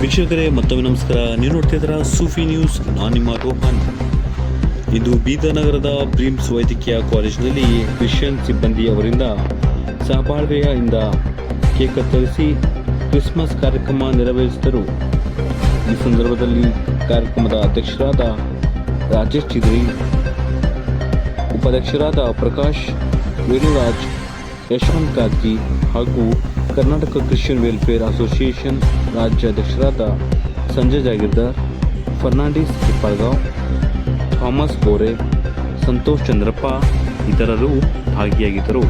ವೀಕ್ಷಕರೇ, ಮತ್ತೊಮ್ಮೆ ನಮಸ್ಕಾರ. ನೀವು ನೋಡ್ತಿದ್ದೀರಾ ಸೂಫಿ ನ್ಯೂಸ್. ನಾನು ನಿಮ್ಮ ರೋಹನ್. ಇದು ಬೀದರ್ ನಗರದ ಬ್ರೀಮ್ಸ್ ವೈದ್ಯಕೀಯ ಕಾಲೇಜಿನಲ್ಲಿ ಕ್ರಿಶ್ಚಿಯನ್ ಸಿಬ್ಬಂದಿ ಅವರಿಂದ ಸಹಬಾಳ್ವೆಯಿಂದ ಕೇಕ್ ಕತ್ತರಿಸಿ ಕ್ರಿಸ್ಮಸ್ ಕಾರ್ಯಕ್ರಮ ನೆರವೇರಿಸಿದರು. ಈ ಸಂದರ್ಭದಲ್ಲಿ ಕಾರ್ಯಕ್ರಮದ ಅಧ್ಯಕ್ಷರಾದ ರಾಜೇಶ್ ಚಿದ್ರಿ, ಉಪಾಧ್ಯಕ್ಷರಾದ ಪ್ರಕಾಶ್ ವೇಣುರಾಜ್ ಯಶವಂತ್ ಗಾದ್ಗಿ ಹಾಗೂ ಕರ್ನಾಟಕ ಕ್ರಿಶ್ಚಿಯನ್ ವೆಲ್ಫೇರ್ ಅಸೋಸಿಯೇಷನ್ ರಾಜ್ಯಾಧ್ಯಕ್ಷರಾದ ಸಂಜಯ್ ಜಾಗೀರ್ದಾರ್, ಫರ್ನಾಂಡಿಸ್ ಹಿಪ್ಪಳ್ಗಾಂವ್ ಥಾಮಸ್ ಕೋರೆ ಸಂತೋಷ್ ಚಂದ್ರಪ್ಪ, ಇತರರು ಭಾಗಿಯಾಗಿದ್ದರು.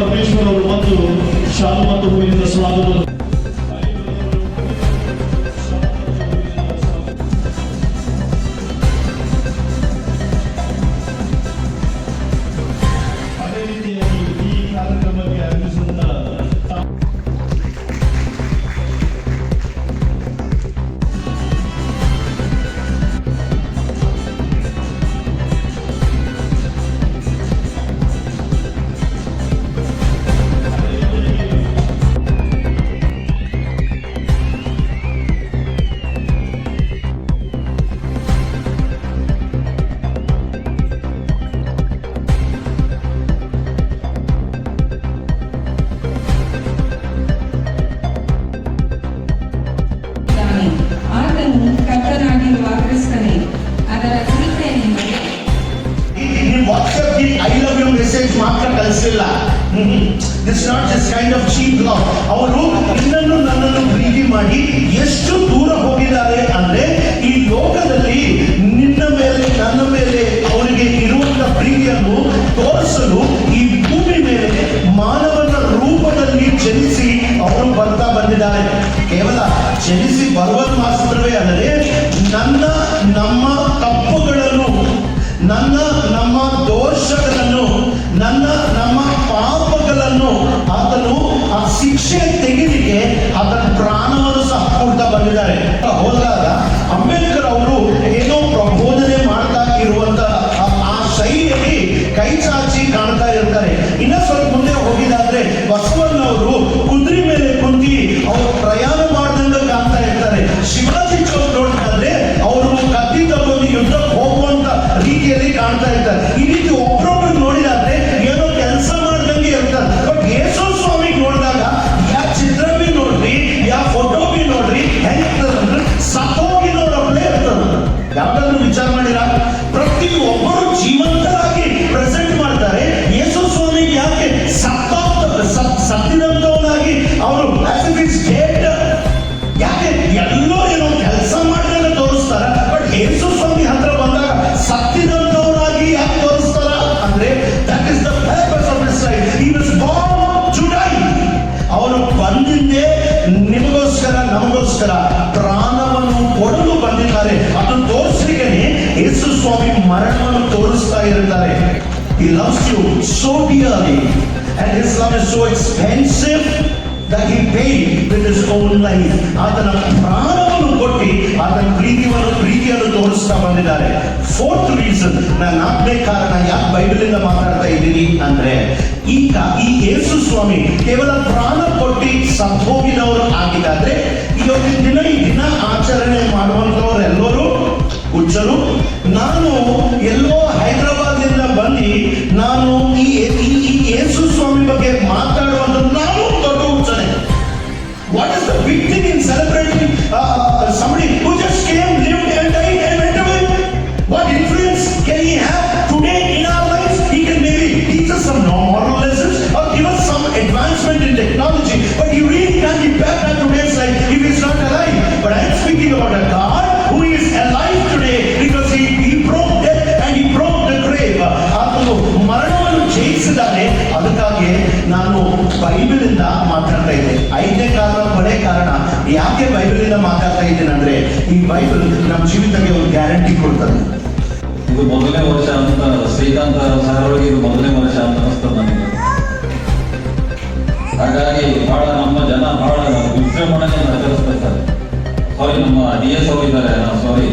ಪರಮೇಶ್ವರ್ ಅವರು ಮತ್ತು ಶಾಲು ಮತ್ತು ಹೂವಿನಿಂದ ಸ್ವಾಗತ. This not this kind of cheap love ಅವರು ನಿನ್ನನ್ನು ನನ್ನನ್ನು ಪ್ರೀತಿ ಮಾಡಿ ಎಷ್ಟು ದೂರ ಹೋಗಿದ್ದಾರೆ ಅಂದ್ರೆ ಈ ಲೋಕದಲ್ಲಿ ನಿನ್ನ ಮೇಲೆ, ನನ್ನ ಮೇಲೆ ಅವರಿಗೆ ಇರುವಂತ ಪ್ರೀತಿಯನ್ನು ತೋರಿಸಲು ಈ ಭೂಮಿ ಮೇಲೆ ಮಾನವನ ರೂಪದಲ್ಲಿ ಜನಿಸಿ ಅವರು ಬರ್ತಾ ಬಂದಿದ್ದಾರೆ ಕೇವಲ ಜನಿಸಿ ಬರುವ ಮಾತ್ರವೇ ಅಲ್ಲದೆ ಸ್ವಾಮಿ ಮರಣವನ್ನು ತೋರಿಸ್ತಾ ಇರ್ತಾರೆ He loves you so dearly and his love is so expensive he paid with his own life. ಆತನ ಪ್ರಾಣವನ್ನು ಕೊಟ್ಟು ಆತನ ಪ್ರೀತಿಯನ್ನು ಪ್ರೀತಿಯನ್ನು ತೋರಿಸ್ತಾ ಬಂದಿದ್ದಾರೆ ಫೋರ್ತ್ ರೀಸನ್ ನಾನು ನಾಲ್ಕನೇ ಕಾರಣ ಯಾಕೆ ಬೈಬಲಿಂದ ಮಾತಾಡ್ತಾ ಇದ್ದೀನಿ ಅಂದ್ರೆ ಈಗ ಈ ಯೇಸು ಸ್ವಾಮಿ ಕೇವಲ ಪ್ರಾಣ ಕೊಟ್ಟು ಸತ್ತೋಗಿದವರು ಆಗಿದ್ದಾದ್ರೆ, ಇವತ್ತಿನ ದಿನ ಈ ದಿನ ಆಚರಣೆ ಮಾಡುವಂತವ್ರು ಎಲ್ಲರೂ ಹುಚ್ಚರು ನಾನು ಎಲ್ಲೋ ಹೈದರಾಬಾದ್ನಿಂದ ಬಂದು ನಾನು ಈ ಈ ಈ ಯೇಸು ಸ್ವಾಮಿ ಬಗ್ಗೆ ಮಾತಾಡುವಂತ ನಾನು ದೊಡ್ಡ ಹುಚ್ಚನೆ what is the big thing in celebrating somebody who just came lived and died and went away what influence can he have today in our lives he can maybe teach us some moral lessons or give us some advancement in technology but he really can't impact our today ಐದನೇ ಯಾಕೆ ಮಾತಾಡ್ತಾ ಇದ್ದೇನೆ ಅಂದ್ರೆ ಈ Bible ನಮ್ಮ ಜೀವಿತಕ್ಕೆ ಒಂದು guarantee ಕೊಡ್ತದೆ ಇದು ಮೊದಲನೇ ವರ್ಷ ಅಂತ, ಶ್ರೀಕಾಂತ ಸರ್ ಅವರಿಗೆ ಇದು ಮೊದಲನೇ ವರ್ಷ ಅಂತ ಅನಿಸ್ತದೆ ನನಗೆ. ಹಾಗಾಗಿ ಬಹಳ ನಮ್ಮ ಜನ ಬಹಳ ವಿಜೃಂಭಣೆಯನ್ನು ಆಚರಿಸ್ತಾರೆ ಸಾರಿ ನಮ್ಮ ಡಿ ಎಸ್ ಅವರು ಇದ್ದಾರೆ. ಸಾರಿ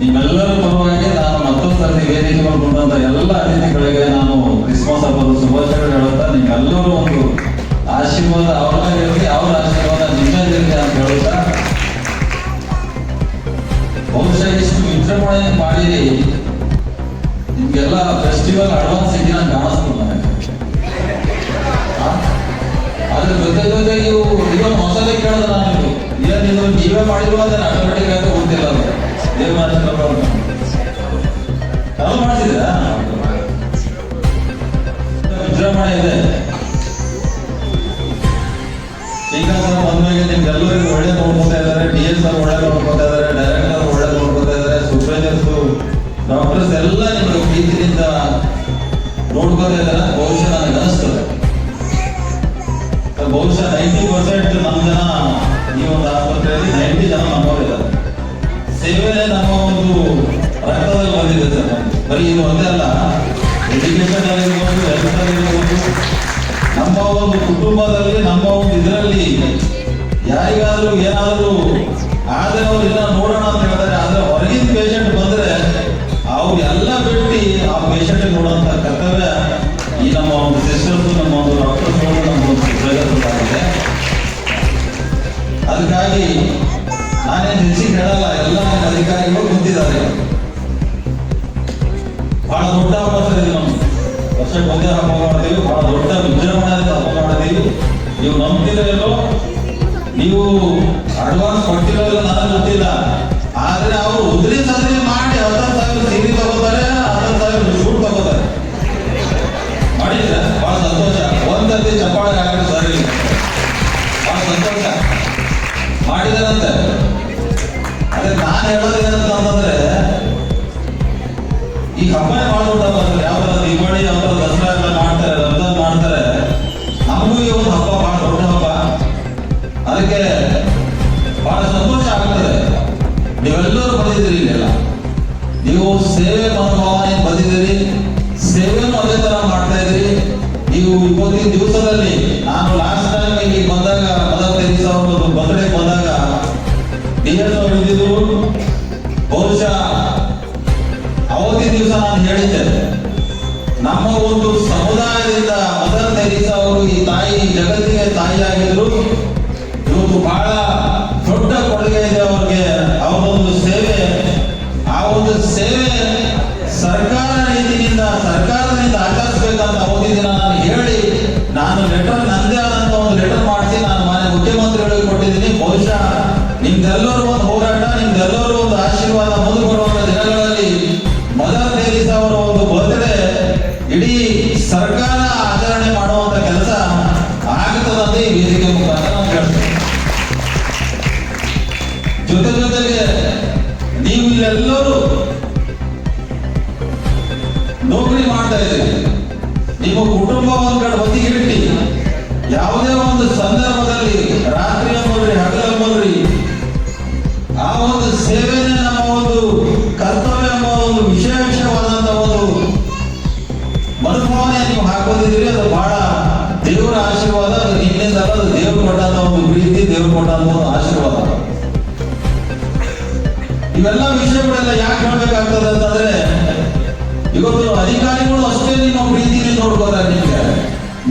ನಿಮ್ಮೆಲ್ಲರೂ ಪರವಾಗಿ ನಾನು ಮತ್ತೊಂದು ಸರ್ತಿ ವೇದಿಕೆ ಎಲ್ಲ ಅತಿಥಿಗಳಿಗೆ ನಾನು ಕ್ರಿಸ್ಮಸ್ ಹಬ್ಬದ ಶುಭಾಶಯಗಳು ಹೇಳುತ್ತಾ ನಿಮ್ಮೆಲ್ಲರೂ ಒಂದು ಆಶೀರ್ವಾದ ಅವ್ರ ಅವರ ಆಶೀರ್ವಾದ ನಿಮ್ಮಲ್ಲಿರಲಿ ಅಂತ ಹೇಳುತ್ತಾ? ಬಹುಶಃ ಇಷ್ಟು ವಿಜೃಂಭಣೆ ಮಾಡಿರಿ. ನಿಮ್ಗೆಲ್ಲ ಫೆಸ್ಟಿವಲ್ ಅಡ್ವಾನ್ಸ್ ಇದೆಯಾ ಅಂತ ಕಾಣಿಸ್ತದೆ ನನಗೆ? ಅದ್ರ ಜೊತೆ ಜೊತೆಗೆ ಇವು ಇದೊಂದು ಮೊಸಲೆ ಕೇಳಿದ್ರೆ ನಾನು ಇದು. ಏನಿದು ನೀವೇ ಮಾಡಿರುವ ಆಟೋಮೆಟಿಕ್ ಆಗಿ ಗೊತ್ತಿಲ್ಲ ಅದು. ಏನ್ ಮಾಡಿದ್ರು ಮಾಡ್ತಿದ್ದೀರಾ ವಿಜೃಂಭಣೆ ಇದೆ. ಬಂದ್ಮೇಲೆ ನಿಮ್ಗೆಲ್ಲರಿಗೂ ಒಳ್ಳೆ ನೋಡ್ಕೊತಾ ಇದ್ದಾರೆ ಡಿ ಸರ್ ಒಳ್ಳೆ ನೋಡ್ಕೊತಾ ಇದ್ದಾರೆ, ಡೈರೆಕ್ಟರ್ ಒಳ್ಳೆ ನೋಡ್ಕೊತಾ ಇದ್ದಾರೆ ಸೂಪರ್ವೈಸರ್ಸ್ ಡಾಕ್ಟರ್ಸ್ ಎಲ್ಲ ನಿಮ್ಗೆ ಪ್ರೀತಿಯಿಂದ ನೋಡ್ಕೊತಾ ಇದ್ದಾರೆ. ಬಹುಶಃ ನನಗೆ ಅನಿಸ್ತದೆ. ಬಹುಶಃ ನೈಂಟಿ ಪರ್ಸೆಂಟ್ ನಮ್ಮ ಜನ ಈ ಒಂದು ಆಸ್ಪತ್ರೆಯಲ್ಲಿ ನೈಂಟಿ ಜನ ನಮ್ಮವರಿದ್ದಾರೆ. ಸೇವೆನೇ ನಮ್ಮ ಒಂದು ರಕ್ತದಲ್ಲಿ ಬಂದಿದೆ ಬರೀ ಇದು ಒಂದೇ ಅಲ್ಲ ಎಜುಕೇಶನ್ ಆಗಿರ್ಬೋದು ಹೆಲ್ತ್ ಆಗಿರ್ಬೋದು. ನಮ್ಮ ಒಂದು ಕುಟುಂಬದಲ್ಲಿ ನಮ್ಮ ಒಂದು ಇದರಲ್ಲಿ ಯಾರಿಗಾದ್ರೂ ಏನಾದರೂ ಆದರೆ ಅವ್ರು ಇಲ್ಲ, ನೋಡೋಣ ಅಂತ ಹೇಳಿದ್ರೆ ಆದ್ರೆ ಹೊರಗಿನ ಪೇಷಂಟ್ ಬಂದ್ರೆ ಅವ್ರು ಎಲ್ಲ ಬಿಟ್ಟು ಆ ಪೇಷಂಟ್ ನೋಡುವಂತ ಕರ್ತವ್ಯ ಈ ನಮ್ಮ ಒಂದು ಸಿಸ್ಟರ್ಸ್ ನಮ್ಮ ಒಂದು ಡಾಕ್ಟರ್ಸ್ ನಮ್ಮ ಒಂದು ಅದಕ್ಕಾಗಿ ನಾನೇನು ಹೆಚ್ಚಿಗೆ ಹೇಳಲ್ಲ ಎಲ್ಲ ಅಧಿಕಾರಿಗಳು ಬಂದಿದ್ದಾರೆ ಬಹಳ ದೊಡ್ಡ ಅವಕಾಶ ಇದೆ ನಮ್ದು. ವರ್ಷಕ್ಕೆ ಮುಂದೆ ಹಬ್ಬ ಮಾಡ್ತೀವಿ ಬಹಳ ದೊಡ್ಡ ವಿಜೃಂಭಣೆಯಿಂದ ಹಬ್ಬ ಮಾಡ್ತೀವಿ ನೀವು ನಂಬ್ತಿರೋ ನೀವು ಅಡ್ವಾನ್ಸ್ ಕೊಟ್ಟಿರೋ ನನಗೆ ಗೊತ್ತಿಲ್ಲ. ಆದ್ರೆ ಅವರು ಉದ್ರಿ ಸದ್ರಿ ಮಾಡಿ ಹತ್ತು ಸಾವಿರ ಸೀರೆ ತಗೋತಾರೆ ಹತ್ತು ಸಾವಿರ ಸೂಟ್ ತಗೋತಾರೆ. ಮಾಡಿದ್ರೆ ಬಹಳ ಸಂತೋಷ. ಒಂದ್ಸತಿ ಚಪ್ಪಾಳೆ ಹಾಕಿದ್ರೆ ಸರಿ ಬಹಳ ಸಂತೋಷ. ಮಾಡಿದಾರಂತೆ ಅದೇ ನಾನು ಹೇಳೋದು ಏನಂತಂದ್ರೆ ಈ ಹಬ್ಬನೇ ತರ ದೀಪಾವಳಿ ಯಾವ ತರ ದಸರಾ ಎಲ್ಲ ಮಾಡ್ತಾರೆ ರಂಜಾನ್ ಮಾಡ್ತಾರೆ. ನಮಗೂ ಈ ಒಂದು ಹಬ್ಬ ಬಹಳ ದೊಡ್ಡ ಹಬ್ಬ. ಅದಕ್ಕೆ ಬಹಳ ಸಂತೋಷ ಆಗ್ತದೆ. ನೀವೆಲ್ಲರೂ ಬಂದಿದ್ದೀರಿ ಇಲ್ಲೆಲ್ಲ. ನೀವು ಸೇವೆ ಮನೋಭಾವನೆ ಬಂದಿದ್ದೀರಿ. ಸೇವೆಯನ್ನು ಅದೇ ತರ ಮಾಡ್ತಾ ಇದ್ರಿ ನೀವು ಇವತ್ತಿನ ದಿವಸದಲ್ಲಿ, ನಾನು ಲಾಸ್ಟ್ ಟೈಮ್ ಇಲ್ಲಿ ಬಂದಾಗ ಮದರ್ ತೆರೀಸಾ ಅವರು ಬಂದ್ರೆ ಬಂದಾಗ ಡಿ ಎಸ್ ಅವರು ಬಹುಶಃ ಅವತ್ತಿನ ದಿವಸ ನಾನು ಹೇಳಿದ್ದೆ. ನಮ್ಮ ಒಂದು ಸಮುದಾಯದಿಂದ ಇಡೀ ಸರ್ಕಾರ ವಿಷಯಗಳೆಲ್ಲ ಯಾಕೆ ಹೇಳ್ಬೇಕಾಗ್ತದೆ ಅಂತಂದ್ರೆ, ಇವತ್ತು ಅಧಿಕಾರಿಗಳು ಅಷ್ಟೇ ನಿಮ್ಮ ಪ್ರೀತಿని ನೋಡ್ಕೋತಾರೆ ನಿಮ್ಗೆ.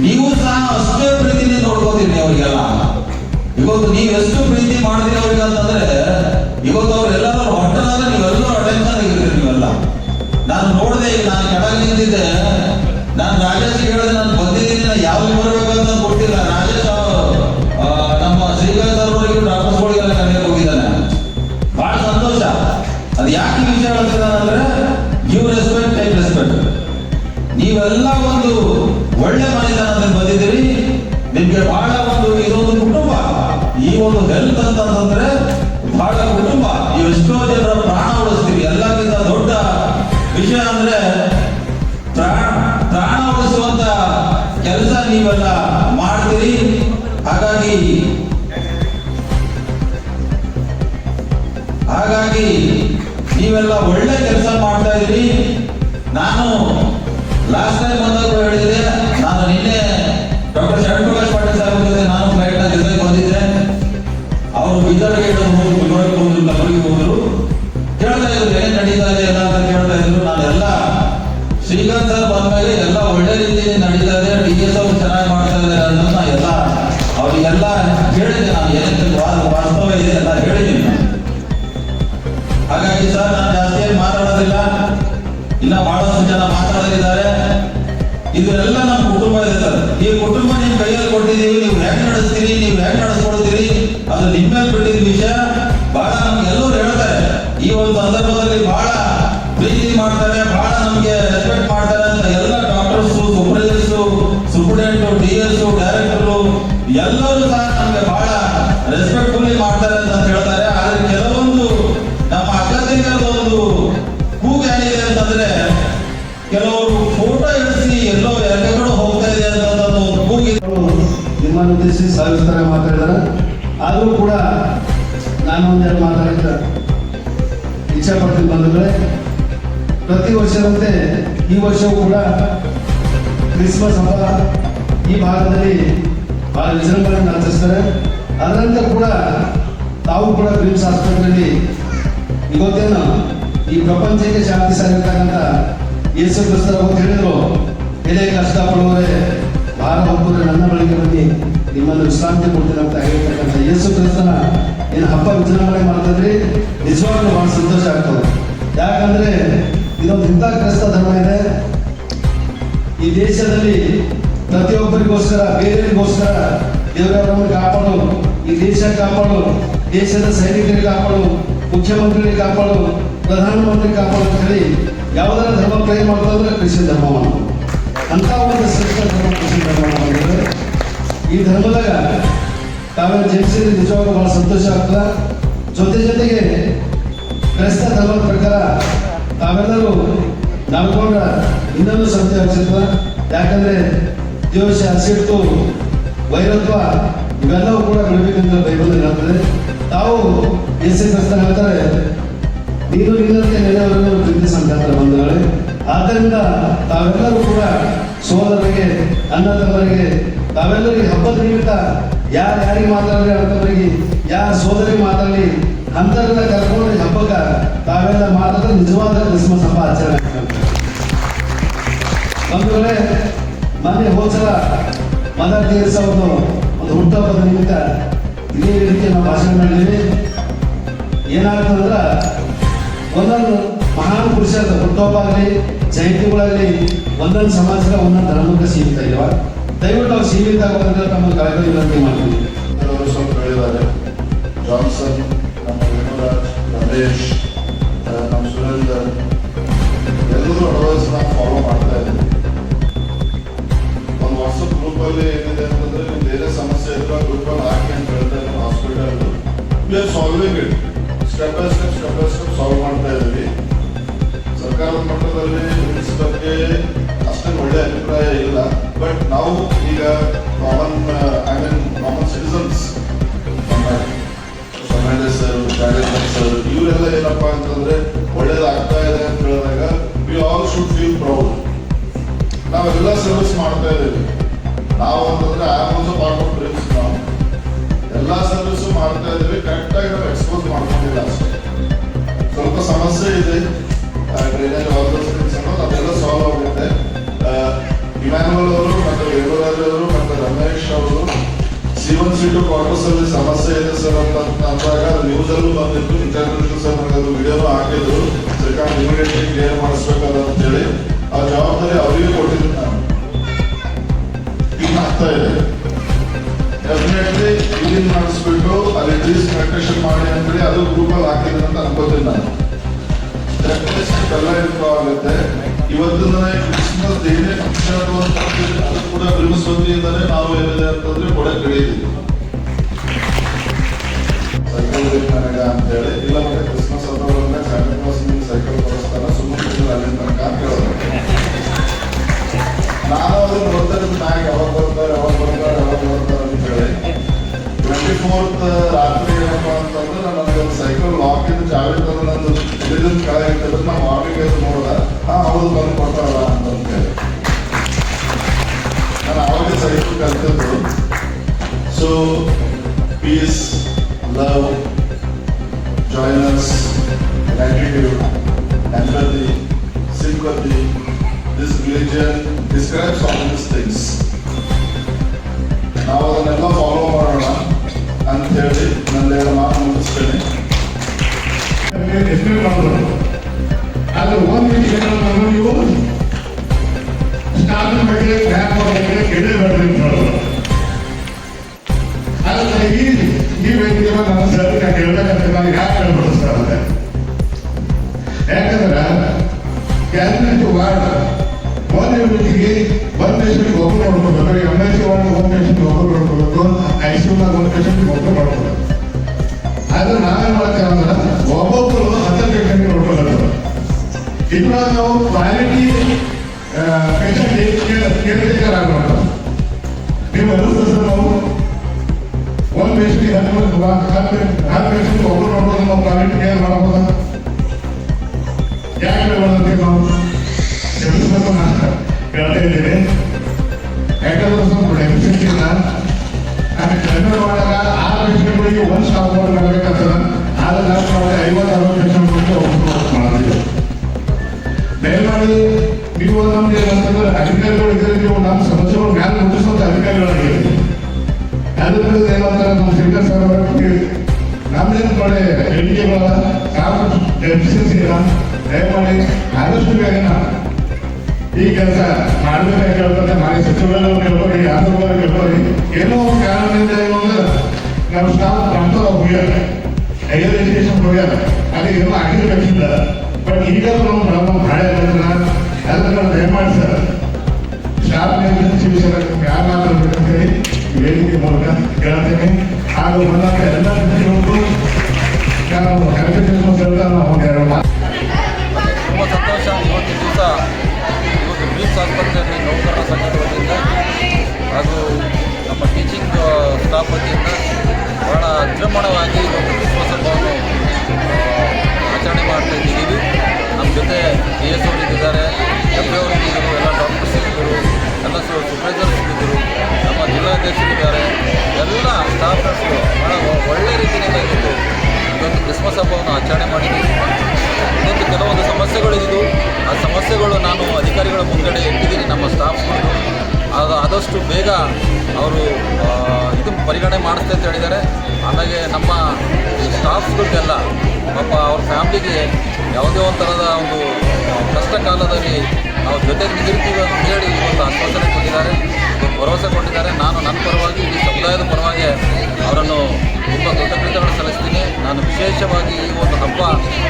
ನೀವು ಸಹ ಅಷ್ಟೇ ಪ್ರೀತಿನಿ ನೋಡ್ಕೋತೀರಿ ಅವರಿಗೆಲ್ಲ ಇವತ್ತು ನೀವು ಎಷ್ಟು ಪ್ರೀತಿ ಮಾಡಿದ್ರಿ ಅವ್ರಿಗೆ ಅಂತಂದ್ರೆ, ಇವತ್ತು ಅವ್ರೆಲ್ಲರೂ ಹೊಟ್ಟನಾದ್ರೆ ನೀವೆಲ್ಲರೂ ಅಟೆನ್ಷನ್ ಆಗಿರ್ತೀರಿ ನೀವೆಲ್ಲ. ನಾನು ನೋಡಿದೆ ಈಗ, ನಾನು ಕೆಳಗೆ ನಿಂತಿದ್ದೆ. ನಾನು ನೀವೆಲ್ಲ ಮಾಡ್ತೀರಿ. ಹಾಗಾಗಿ ಹಾಗಾಗಿ ನೀವೆಲ್ಲ ಒಳ್ಳೆ ಕೆಲಸ ಮಾಡ್ತಾ ಇದ್ದೀರಿ. ನಾನು ಲಾಸ್ಟ್ ಟೈಮ್ ಸರ್ ನಾನು ಜಾಸ್ತಿ ಮಾತಾಡೋದಿಲ್ಲ. ಇಲ್ಲ, ಬಹಳಷ್ಟು ಜನ ಮಾತಾಡೋದಿದ್ದಾರೆ. ಇದೆಲ್ಲ ನಮ್ಮ ಕುಟುಂಬ ಈ ಕುಟುಂಬ ನಿಮ್ ಕೈಯಲ್ಲಿ ಕೊಟ್ಟಿದ್ದೀವಿ, ನೀವು ಹೆಂಗ್ ನಡೆಸ್ತೀರಿ, ನೀವು ಹೆಂಗ್ ನಡೆಸ್ಕೊಡ್ತೀರಿ, ಅದು ನಿಮ್ಮ ಮೇಲೆ ಬಿಟ್ಟಿದ ವಿಷಯ. ಬಹಳ ನಮ್ಗೆ ಎಲ್ಲರೂ ಹೇಳ್ತಾರೆ. ಈ ಒಂದು ಸಂದರ್ಭದಲ್ಲಿ ಬಹಳ ಪ್ರೀತಿ ಮಾಡ್ತಾರೆ, ಬಹಳ ನಮ್ಗೆ ರೆಸ್ಪೆಕ್ಟ್ ಮಾಡ್ತಾರೆ ಅಂತ ಎಲ್ಲ doctors supervisors student D S director ಎಲ್ಲರೂ ಸಹ ನಮ್ಗೆ ಬಹಳ ರೆಸ್ಪೆಕ್ಟ್ಫುಲ್ಲಿ ಮಾಡ್ತಾರೆ ಅಂತ ಹೇಳ್ತಾರೆ. ಉದ್ದೇಶಿಸಿ ಸಾವಿರ ಮಾತಾಡಿದಾರೆ. ಆದರೂ ಕೂಡ ನಾನು ಒಂದೆರಡು ಮಾತಾಡಿದ ಇಚ್ಛೆ ಪಡ್ತೀನಿ ಬಂಧುಗಳೇ. ಪ್ರತಿ ವರ್ಷದಂತೆ ಈ ವರ್ಷವೂ ಕೂಡ ಕ್ರಿಸ್ಮಸ್ ಹಬ್ಬ ಈ ಭಾಗದಲ್ಲಿ ಬಹಳ ವಿಜೃಂಭಣೆಯಿಂದ ಆಚರಿಸ್ತಾರೆ. ಅದರಂತೆ ಕೂಡ ತಾವು ಕೂಡ ಬ್ರಿಮ್ಸ್ ಆಸ್ಪತ್ರೆಯಲ್ಲಿ ಇವತ್ತೇನು ಈ ಪ್ರಪಂಚಕ್ಕೆ ಶಾಂತಿ ಸಾಗಿರ್ತಕ್ಕಂಥ ಯೇಸು ಕ್ರಿಸ್ತರ ಹೇಳಿದ್ರು. ಎಲೆ ಕಷ್ಟ ಪಡುವರೆ ಭಾರ ಹೊತ್ತರೆ ನನ್ನ ಬಳಿಗೆ ನಿಮ್ಮನ್ನು ವಿಶ್ರಾಂತಿ ಕೊಡ್ತೀನಿ ಅಂತ ಹೇಳಿರ್ತಕ್ಕಂಥ ಯೇಸು ಕ್ರಿಸ್ತನ ಏನು ಹಬ್ಬ ವಿಜೃಂಭಣೆ ಮಾಡ್ತಿದ್ರಿ ನಿಜವಾಗ್ಲೂ ಬಹಳ ಸಂತೋಷ ಆಗ್ತದೆ. ಯಾಕಂದ್ರೆ ಇದೊಂದು ಇಂಥ ಕ್ರಿಸ್ತ ಧರ್ಮ ಇದೆ. ಈ ದೇಶದಲ್ಲಿ ಪ್ರತಿಯೊಬ್ಬರಿಗೋಸ್ಕರ, ಬೇರೆಯವರಿಗೋಸ್ಕರ ದೇವರನ್ನು ಕಾಪಾಡು, ಈ ದೇಶ ಕಾಪಾಡು, ದೇಶದ ಸೈನಿಕರಿಗೆ ಕಾಪಾಡು, ಮುಖ್ಯಮಂತ್ರಿಗಳಿಗೆ ಕಾಪಾಡು, ಪ್ರಧಾನಮಂತ್ರಿ ಕಾಪಾಡು ಅಂತ ಹೇಳಿ ಯಾವುದರ ಧರ್ಮ ಪ್ರೇ ಮಾಡ್ತಂದ್ರೆ ಕ್ರಿಶ್ಚಿಯನ್ ಧರ್ಮವನ್ನು. ಅಂತ ಒಂದು ಶ್ರೇಷ್ಠ ಧರ್ಮ ಕ್ರಿಶ್ಚಿಯನ್ ಧರ್ಮ ಈ ಧರ್ಮದಾಗ ತಾವೆಲ್ಲ ಜನಿಸಿದ್ರೆ ನಿಜವಾಗ್ಲೂ ಬಹಳ ಸಂತೋಷ ಆಗ್ತದ. ಜೊತೆ ಜೊತೆಗೆ ಕ್ರೈಸ್ತ ಧರ್ಮದ ಪ್ರಕಾರ ತಾವೆಲ್ಲರೂ ನಡ್ಕೊಂಡ ಇನ್ನೊಂದು ಸಂತೆ ಆಗ್ತದ. ಯಾಕಂದ್ರೆ ದೇವಶ ಹಸಿಟ್ಟು ವೈರತ್ವ ಇವೆಲ್ಲವೂ ಕೂಡ ಬಿಡಬೇಕಂತ ಬೈಬಲ್ ಹೇಳ್ತದೆ. ತಾವು ಎಸ್ಸಿ ಕ್ರಿಸ್ತ ಹೇಳ್ತಾರೆ, ನೀನು ನಿನ್ನಂತೆ ನೆಲೆಯವರನ್ನು ಪ್ರೀತಿ ಅಂತ ಬಂದವಳೆ. ಆದ್ದರಿಂದ ತಾವೆಲ್ಲರೂ ಕೂಡ ಸೋದರರಿಗೆ ಅನ್ನದವರಿಗೆ ತಾವೆಲ್ಲರಿಗೆ ಹಬ್ಬದ ನಿಮಿತ್ತ ಯಾರು ಯಾರಿಗೆ ಮಾತಾಡಲಿ ಅಂತವರಿಗೆ ಯಾರ ಸೋದರಿಗೆ ಮಾತಾಡಲಿ? ಅಂತರೆಲ್ಲ ಕರ್ಕೊಂಡು ಈ ಹಬ್ಬಕ್ಕೆ. ತಾವೆಲ್ಲ ಮಾತಾಡಿದ್ರೆ ನಿಜವಾದ ಕ್ರಿಸ್ಮಸ್ ಹಬ್ಬ ಆಚರಣೆ. ಬಂಧುಗಳೇ, ಮೊನ್ನೆ ಹೋದ್ಸಲ ಮದರ್ ತೆರೇಸಾ ಒಂದು ಒಂದು ಹುಟ್ಟುಹಬ್ಬದ ನಿಮಿತ್ತ ಇದೇ ರೀತಿ ನಾವು ಭಾಷಣ ಮಾಡಿದ್ದೀವಿ. ಏನಾಗ್ತದಂದ್ರೆ ಒಂದೊಂದು ಮಹಾನ್ ಪುರುಷರ ಹುಟ್ಟುಹಬ್ಬ ಆಗಲಿ, ಜಯಂತಿಗಳಾಗಲಿ, ಒಂದೊಂದು ಸಮಾಜದ ಒಂದೊಂದು ಧರ್ಮಕ್ಕೆ ಸೀಮಿತ ಇಲ್ವಾ? ದಯವಿಟ್ಟು ಅವ್ರು ಸೀಮಿತ ಆಗೋದ್ರಿಂದ ತಮ್ಮ ಕಳಕಳಿ ವಿನಂತಿ ಕೆಲವರು ಸ್ವಲ್ಪ ಹೇಳಿದ್ದಾರೆ. ಜಾನ್ಸನ್ ನಮ್ಮ ವೇಣುರಾಜ್ ಆ, ನಮ್ಮ ಸುರೇಂದರ್ ಎಲ್ಲರೂ ಫಾಲೋ ಮಾಡ್ತಾ ಇದ್ದೀವಿ. ಒಂದು ವಾಟ್ಸಪ್ ಗ್ರೂಪಲ್ಲಿ ಏನಿದೆ ಅಂತಂದ್ರೆ ನಿಮ್ದು ಏನೇ ಸಮಸ್ಯೆ ಇದ್ರೆ ಗ್ರೂಪಲ್ಲಿ ಹಾಕಿ ಅಂತ ಹೇಳ್ತಾರೆ hospital we are solving it step by step step by step solve ಮಾಡ್ತಾ ಇದ್ದೀವಿ. ಸರ್ಕಾರದ ಮಟ್ಟದಲ್ಲಿ ಬಗ್ಗೆ ಒಳ್ಳೆ ಅಭಿಪ್ರಾಯ ಇಲ್ಲ. ಬಟ್ ನಾವು ಈಗ common I mean common citizens Fernandes sir Jadendra sir ಇವರೆಲ್ಲ ಏನಪ್ಪ ಅಂತಂದ್ರೆ ಒಳ್ಳೇದಾಗ್ತಾ ಇದೆ ಅಂತ ಹೇಳಿದಾಗ we all should feel proud ನಾವೆಲ್ಲ ಸರ್ವಿಸ್ ಮಾಡ್ತಾ ಇದ್ದೀವಿ. ನಾವು ಅಂತಂದ್ರೆ I am also part of ನಾವು ಎಲ್ಲ ಸರ್ವಿಸ್ ಮಾಡ್ತಾ ಇದ್ದೀವಿ. ಕರೆಕ್ಟಾಗಿ ನಾವು ಎಕ್ಸ್ಪೋಸ್ ಮಾಡ್ಕೊಂಡಿಲ್ಲ ಅಷ್ಟೇ. ಸ್ವಲ್ಪ ಸಮಸ್ಯೆ ಇದೆ. ಡ್ರೈನೇಜ್ ಆರ್ಗನೈಸೇಷನ್ಸ್ ಅನ್ನೋದು ಅದೆಲ್ಲ ಸಾಲ್ವ್ ಆಗುತ್ತೆ. ಅವರು ಮತ್ತು ಮತ್ತೆ ಅವರು ಮತ್ತು ರಮೇಶ್ ಅವರು C one C two quarters ಅಲ್ಲಿ ಸಮಸ್ಯೆ ಇದೆ ಸರ್ ಅಂತ ಅಂದಾಗ ನ್ಯೂಸ್ ಅಲ್ಲೂ ಬಂದಿತ್ತು. ಇಂಟರ್ನೆಟ್ ಸರ್ ಅದು ವಿಡಿಯೋನು ಹಾಕಿದ್ರು. ಸರ್ಕಾರ ಇಮಿಡಿಯೇಟ್ಲಿ ಕ್ಲಿಯರ್ ಮಾಡಿಸ್ಬೇಕಲ್ಲ ಅಂತೇಳಿ. ಆ ಜವಾಬ್ದಾರಿ ಅವರಿಗೆ ಕೊಟ್ಟಿದ್ದು ನಾನು. ಆಗ್ತಾ ಇದೆ. ಡೆಫಿನೆಟ್ಲಿ ಕ್ಲೀನ್ ಮಾಡಿಸ್ಬಿಟ್ಟು ಅಲ್ಲಿ ಟ್ರೀಸ್ ಮೆಡಿಟೇಷನ್ ಮಾಡಿ ಅಂತೇಳಿ ಅದು ಗ್ರೂಪಲ್ಲಿ ಹಾಕಿದ್ರು ಅಂತ ಅನ್ಕೋತೀನಿ ನಾನು. ಎಲ್ಲ ಇಂಪ್ರೂವ್ ಆಗುತ್ತೆ. ಇವತ್ತಿನ ಕ್ರಿಸ್ಮಸ್ ಏನೇ ಫಂಕ್ಷನ್ ಅದು ಕೂಡ ಕ್ರಿಮಿಸ್ ವತಿಯಿಂದಲೇ ನಾವು ಏನಿದೆ ಅಂತಂದ್ರೆ ಕೂಡ ಕಡಿಯಿದ್ದೀವಿ ಸೈಕಲ್ ನನಗ ಅಂತೇಳಿ, ಇಲ್ಲ ಅಂದ್ರೆ ಕ್ರಿಸ್ಮಸ್ ಹಬ್ಬ ಬಂದಾಗ ಸ್ಯಾಂಟಾ ಕ್ಲಾಸ್ ಸೈಕಲ್ ಕೊಡಿಸ್ತಾರ ಸುಮ್ಮನೆ ಅಲ್ಲಿ ತನಕ ಅಂತ ಹೇಳಿದ್ರು ನಾನು ಅದನ್ನು ನೋಡ್ತಾರೆ ನಾಯಿಗೆ ಯಾವಾಗ ಬರ್ತಾರೆ ಯಾವಾಗ ಬರ್ತಾರೆ ಯಾವಾಗ ಬರ್ತಾರೆ ಅಂತ ಹೇಳಿ. ಟ್ವೆಂಟಿ ಫೋರ್ತ್ ರಾತ್ರಿ ಏನಪ್ಪಾ ಅಂತಂದ್ರೆ ನನಗೆ ಒಂದು ಸೈಕಲ್ ಲಾಕಿಂದ ಚಾವಿ ತಂದು ನಂದು ಇದ್ರಿಂದ ಕೆಳಗೆ ಇಟ್ಟಿದ್ರೆ ನಮ್ಮ ಮಾರ್ನಿಂಗ್ ಎದ್ದು ನೋಡ್ದೆ ಹಾ ಹೌದು ಬಂದು ಕೊಡ್ತಾರಲ್ಲ ಅಂತ ಹೇಳಿ ನಾನು ಅವಾಗ ಸೈಕಲ್ ಕಲ್ತಿದ್ದು so peace love joyness, gratitude, empathy, sympathy. This religion describes all these things. ನಾವು ಅದನ್ನೆಲ್ಲ ಫಾಲೋ ಮಾಡೋಣ ಅಂತ ಹೇಳಿ ನನ್ನ ಎರಡು ಮಾತು ಮುಗಿಸ್ತೇನೆ ಎಷ್ಟೇ ಮಾಡೋದು ಆದ್ರೆ ಒಂದು ವಿಷಯ ಏನಂತಂದ್ರೆ ನೀವು ಸ್ಟಾಫ್ ಬಗ್ಗೆ ಜ್ಞಾನ ಬಗ್ಗೆ ಕೇಳಬೇಡ್ರಿ ಅಂತ ಹೇಳೋದು ಆದ್ರೆ ನನ್ನ ಸರ್ ನಾನು ಕೇಳ್ಬೇಕಂತ ನಾನು ಯಾಕೆ ಹೇಳ್ಬೋದು ಯಾಕಂದ್ರೆ ಕ್ಯಾಬಿನೆಟ್ ವಾರ್ಡ್ ಒಬ್ಬರು ನೋಡ್ಕೋಬೇಕು ಎಂ ಎಸ್ ಸಿ ವಾರ್ಡ್ ಒಂದು ಪೇಷಂಟ್ಗೆ ಒಬ್ಬರು ನೋಡ್ಕೋಬೇಕು ಐ ಸಿ ಒಂದು ಒಬ್ಬರು ಆದ್ರೆ ನಾವೇನ್ ಅಂದ್ರೆ ಒಬ್ಬೊಬ್ಬರು ಹತ್ತು ಕಣ್ಣು ನೋಡ್ಕೊಳ್ಳೋದು. ಇದ್ರಾಗ ನಾವು ಕ್ವಾಲಿಟಿ ಆಗೋಣ ನೀವು ಅನಿಸ್ತದೆ ನಾವು ಒಂದು ಪೇಷಂಟ್ ಹತ್ತು ಹತ್ತು ಪೇಷಂಟ್ ಒಬ್ಬರು ನೋಡ್ಬೋದು, ನಾವು ಕ್ವಾಲಿಟಿ ಕೇರ್ ಮಾಡ್ಬೋದ ಯಾಕೆ ಹೋಗ್ಯಾರ ಹೈಯರ್ ಎಜುಕೇಶನ್ ಹೋಗ್ಯಾರ ಅದು ಏನೋ ಆಗಿರ್ಬೇಕಿಲ್ಲ ಬಟ್ ಈಗ ನಾವು ನಾವು ಭಾಳ ಎಲ್ಲರೂ ದಯಮಾಡಿ ಸರ್ ಶಾಪ್ ವಿಷಯ ಯಾರು ಮಾತಾಡ್ಬೇಕಂತೇಳಿ ವೇದಿಕೆ ಮೂಲಕ ಹೇಳ್ತೇನೆ ಹಾಗೂ ಬಂದಂತ ಎಲ್ಲ ವ್ಯಕ್ತಿಗಳಿಗೂ ನಾವು ಹ್ಯಾಪಿಟೇಷನ್ ಹೇಳ್ತಾ ನಾವು ಹೇಳೋಣ ತುಂಬ ಸಂತೋಷ ಇವತ್ತು ದಿವಸ ಇವತ್ತು ಬ್ರೀಫ್ಸ್ ಆಸ್ಪತ್ರೆಯಲ್ಲಿ ನೌಕರರ ಸಂಘದ ಹಾಗೂ ನಮ್ಮ ಟೀಚಿಂಗ್ ಸ್ಟಾಫ್ ವತಿಯಿಂದ ವಿಜೃಂಭಣವಾಗಿ ಹಬ್ಬವನ್ನು ಆಚರಣೆ ಮಾಡ್ತಾ ಇದ್ದೀವಿ. ನಮ್ಮ ಜೊತೆ ಡಿ ಎಸ್ ಅವರು ಇದ್ದಿದ್ದಾರೆ ಎಂ ಪಿ ಅವರು ಇದ್ದರು ಎಲ್ಲ ಡಾಕ್ಟರ್ಸ್ ಇದ್ದರು ಎಲ್ಲ ಸೂಪರ್ವೈಸರ್ಸ್ ಇದ್ದರು ನಮ್ಮ ಜಿಲ್ಲಾಧ್ಯಕ್ಷರಿದ್ದಾರೆ ಎಲ್ಲ ಸ್ಟಾಫರ್ಸ್ಗಳು ಬಹಳ ಒಳ್ಳೆ ರೀತಿಯಿಂದ ಇದ್ದು ಇದೊಂದು ಕ್ರಿಸ್ಮಸ್ ಹಬ್ಬವನ್ನು ಆಚರಣೆ ಮಾಡಿದ್ದೀವಿ ಇದೊಂದು ಕೆಲವೊಂದು ಸಮಸ್ಯೆಗಳಿದ್ದು, ಆ ಸಮಸ್ಯೆಗಳು ನಾನು ಅಧಿಕಾರಿಗಳ ಮುಂದಡೆ ಇಟ್ಟಿದ್ದೀನಿ. ನಮ್ಮ ಸ್ಟಾಫ್ಗಳು ಆದಷ್ಟು ಬೇಗ ಅವರು ಇದು ಪರಿಗಣನೆ ಮಾಡಿಸ್ತೆ ಅಂತ ಹೇಳಿದ್ದಾರೆ. ಹಾಗಾಗಿ ನಮ್ಮ ಈ ಸ್ಟಾಫ್ಗಳಿಗೆಲ್ಲ ಪಾಪ ಅವ್ರ ಫ್ಯಾಮ್ಲಿಗೆ ಯಾವುದೇ ಒಂದು ಥರದ ಒಂದು ಕಷ್ಟ ಕಾಲದಲ್ಲಿ ನಾವು ಜೊತೆಗೆ ನಿಂತಿರ್ತೀವಿ ಅಂತ ಹೇಳಿ ಒಂದು ಆಶ್ವಾಸನೆ ಕೊಟ್ಟಿದ್ದಾರೆ ಭರವಸೆ ಕೊಟ್ಟಿದ್ದಾರೆ. ನಾನು ನನ್ನ ಪರವಾಗಿ, ಇಡೀ ಸಮುದಾಯದ ಪರವಾಗಿ ಅವರನ್ನು ತುಂಬ ಕೃತಜ್ಞತೆಗಳನ್ನು ಸಲ್ಲಿಸ್ತೀನಿ. ನಾನು ವಿಶೇಷವಾಗಿ ಈ ಒಂದು ಹಬ್ಬ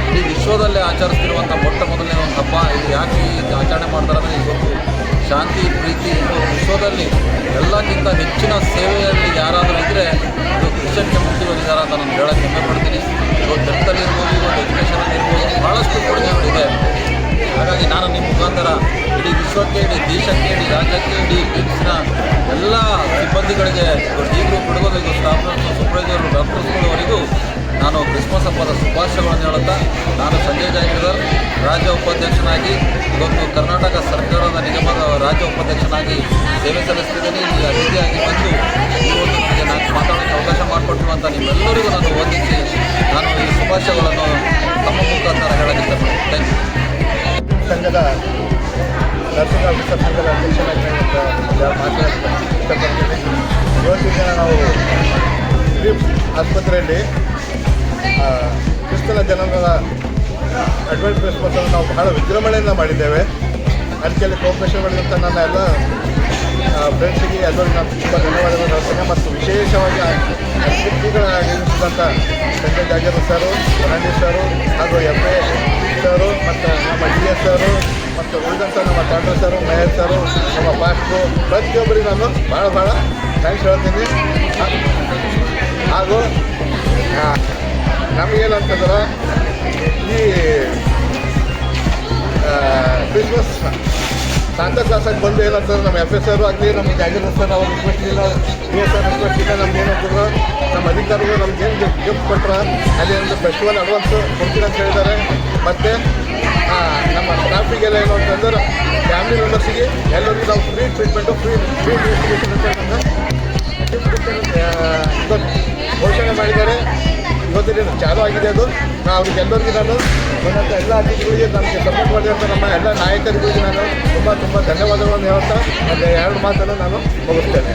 ಇಡೀ ವಿಶ್ವದಲ್ಲೇ ಆಚರಿಸ್ತಿರುವಂಥ ಮೊಟ್ಟ ಮೊದಲನೇ ಒಂದು ಹಬ್ಬ. ಇದು ಯಾಕೆ ಈ ಆಚರಣೆ ಮಾಡ್ತಾರೆ ಅಂದರೆ ಇವತ್ತು ಶಾಂತಿ, ಪ್ರೀತಿ ಇದು ವಿಶ್ವದಲ್ಲಿ ಎಲ್ಲಕ್ಕಿಂತ ಹೆಚ್ಚಿನ ಸೇವೆಯಲ್ಲಿ ಯಾರಾದರೂ ಇದ್ದರೆ ಇದು ಕ್ರಿಶ್ಚಿಯನ್ ಕಮ್ಯುನಿಟಿ ಇದ್ದಾರೆ ಅಂತ ನಾನು ಹೇಳೋಕ್ಕೆ ಹೆಮ್ಮೆ ಪಡ್ತೀನಿ ಇವತ್ತು ಹೆಲ್ತಲ್ಲಿ ಇರ್ಬೋದು ಇವತ್ತು ಎಜುಕೇಷನಲ್ಲಿ ಇರ್ಬೋದು ಭಾಳಷ್ಟು ಕೊಡುಗೆಗಳಿದೆ ಹಾಗಾಗಿ ನಾನು ನಿಮ್ಮ ಮುಖಾಂತರ ಇಡೀ ವಿಶ್ವಕ್ಕೆ ಇಡೀ ದೇಶಕ್ಕೆ ಇಡೀ ರಾಜ್ಯಕ್ಕೆ ಇಡೀ ಬಿಮ್ಸ್ನ ಎಲ್ಲ ಸಿಬ್ಬಂದಿಗಳಿಗೆ ಈಗಲೂ ಬಿಡುವುದು ಸ್ಟಾಫ್ ಸ್ಟಾಫ್ ಸೂಪರ್ವೈಸರು ಡಾಕ್ಟರ್ಸ್ಗಳವರೆಗೂ ನಾನು ಕ್ರಿಸ್ಮಸ್ ಹಬ್ಬದ ಶುಭಾಶಯಗಳನ್ನು ಹೇಳುತ್ತಾ, ನಾನು ಸಂಜಯ್ ಜಾಗೀರ್ದಾರ್ ರಾಜ್ಯ ಉಪಾಧ್ಯಕ್ಷನಾಗಿ, ಇವತ್ತು ಕರ್ನಾಟಕ ಸರ್ಕಾರದ ನಿಗಮದ ರಾಜ್ಯ ಉಪಾಧ್ಯಕ್ಷನಾಗಿ ಸೇವೆ ಸಲ್ಲಿಸ್ತಿದ್ದೀನಿ. ಇಲ್ಲಿ ಅತಿಥಿಯಾಗಿ ಬಂದು ಈ ಒಂದು ನನಗೆ ನಾನು ಮಾತಾಡೋಕ್ಕೆ ಅವಕಾಶ ಮಾಡಿಕೊಟ್ಟಿರುವಂಥ ನಿಮ್ಮೆಲ್ಲರಿಗೂ ನಾನು ವಂದಿಸಿ, ನಾನು ಈ ಶುಭಾಶಯಗಳನ್ನು ತಮ್ಮ ಮುಖಾಂತರ ಹೇಳಕ್ಕೆ ಥ್ಯಾಂಕ್ ಯು ಸಂಘದ ನರ್ಸಿಂಗ್ ಸಂಘದ ಅಧ್ಯಕ್ಷನಾಗಿ ಇಷ್ಟಪಡ್ತೀನಿ ಇವತ್ತಿನ ನಾವು ಆಸ್ಪತ್ರೆಯಲ್ಲಿ ಜನನದ ಅಡ್ವೆಂಟ್ ಕ್ರಿಸ್ಮಸನ್ನು ನಾವು ಬಹಳ ವಿಜೃಂಭಣೆಯಿಂದ ಮಾಡಿದ್ದೇವೆ. ಅದಕ್ಕೆ ಮಾಡಿದಂಥ ನನ್ನ ಎಲ್ಲ ಫ್ರೆಂಡ್ಸಿಗೆ ಎಲ್ಲರಿಗೂ ನಾನು ತುಂಬ ಧನ್ಯವಾದಗಳು ಹೇಳ್ತೇನೆ. ಮತ್ತು ವಿಶೇಷವಾಗಿ ಅತಿಥಿಗಳಾಗಿರುವಂಥ ಸಂಜಯ್ ಜಾಗೀರ್ ಸರ್ ರಣೇಶ್ ಸರ್, ಹಾಗೂ ಎಫ್ ಎ ಸರು, ಮತ್ತು ನಮ್ಮ ಡಿ ಎಸ್ ಸರು, ಮತ್ತು ಉಳಿದಂಥ ನಮ್ಮ ಡಾಕ್ಟರ್ ಸರು ಮೇಯರ್ ಸರು, ನಮ್ಮ ಪಾಸ್ಟ್ರು ಪ್ರತಿಯೊಬ್ಬರಿಗೆ ನಾನು ಭಾಳ ಭಾಳ ಥ್ಯಾಂಕ್ಸ್ ಹೇಳ್ತೀನಿ. ಹಾಗೂ ನಮಗೇನಂತಂದ್ರೆ ಈ ಕ್ರಿಸ್ಮಸ್ ಸಾಂತ ಕ್ಲಾಸಾಗಿ ಬಂದು ಏನಂತಂದ್ರೆ ನಮ್ಮ ಎಫ್ ಎಸ್ ಆರು ಆಗಲಿ, ನಮ್ಮ ಜಾಗೀರ್ ಸರ್ ಅವ್ರ ರಿಕ್ವೆಸ್ಟ್ ಇಲ್ಲ. ಬಿ ಎಸ್ ಆರ್ ರಿಕ್ವೆಸ್ಟ್ ಇಲ್ಲ, ನಮ್ಗೆ ಏನಂತಂದ್ರೆ ನಮ್ಮ ಅಧಿಕಾರಿಗಳು ನಮ್ಗೆ ಏನು ಗಿಫ್ಟ್ ಕೊಟ್ಟರೆ ಅಲ್ಲಿ ಒಂದು ಫೆಸ್ಟಿವಲ್ ಅಡ್ವಾನ್ಸ್ ಕೊಡ್ತೀನಿ ಅಂತ ಹೇಳಿದ್ದಾರೆ. ಮತ್ತು ನಮ್ಮ ಸ್ಟಾಫಿಗೆಲ್ಲ ಏನು ಅಂತಂದ್ರೆ ಫ್ಯಾಮಿಲಿ ಮೆಂಬರ್ಸಿಗೆ ಎಲ್ಲರಿಗೂ ನಾವು free treatment free free treatment ಅಂತ ಘೋಷಣೆ ಮಾಡಿದ್ದಾರೆ. ಇವತ್ತಿನ ಚಾಲೂ ಆಗಿದೆ ಅದು. ನಾನು ಅವ್ರಿಗೆ ಎಲ್ಲರಿಗೂ ನಾನು ಬಂದಂಥ ಎಲ್ಲ ಅತಿಥಿಗಳಿಗೆ ನಮಗೆ ಸಪೋರ್ಟ್ ಮಾಡಿದಂಥ ನಮ್ಮ ಎಲ್ಲ ನಾಯಕರಿಗೂ ನಾನು ತುಂಬ ತುಂಬ ಧನ್ಯವಾದಗಳನ್ನು ಹೇಳ್ತಾ ಅದೇ ಎರಡು ಮಾತನ್ನು ನಾನು ಮುಗಿಸ್ತೇನೆ.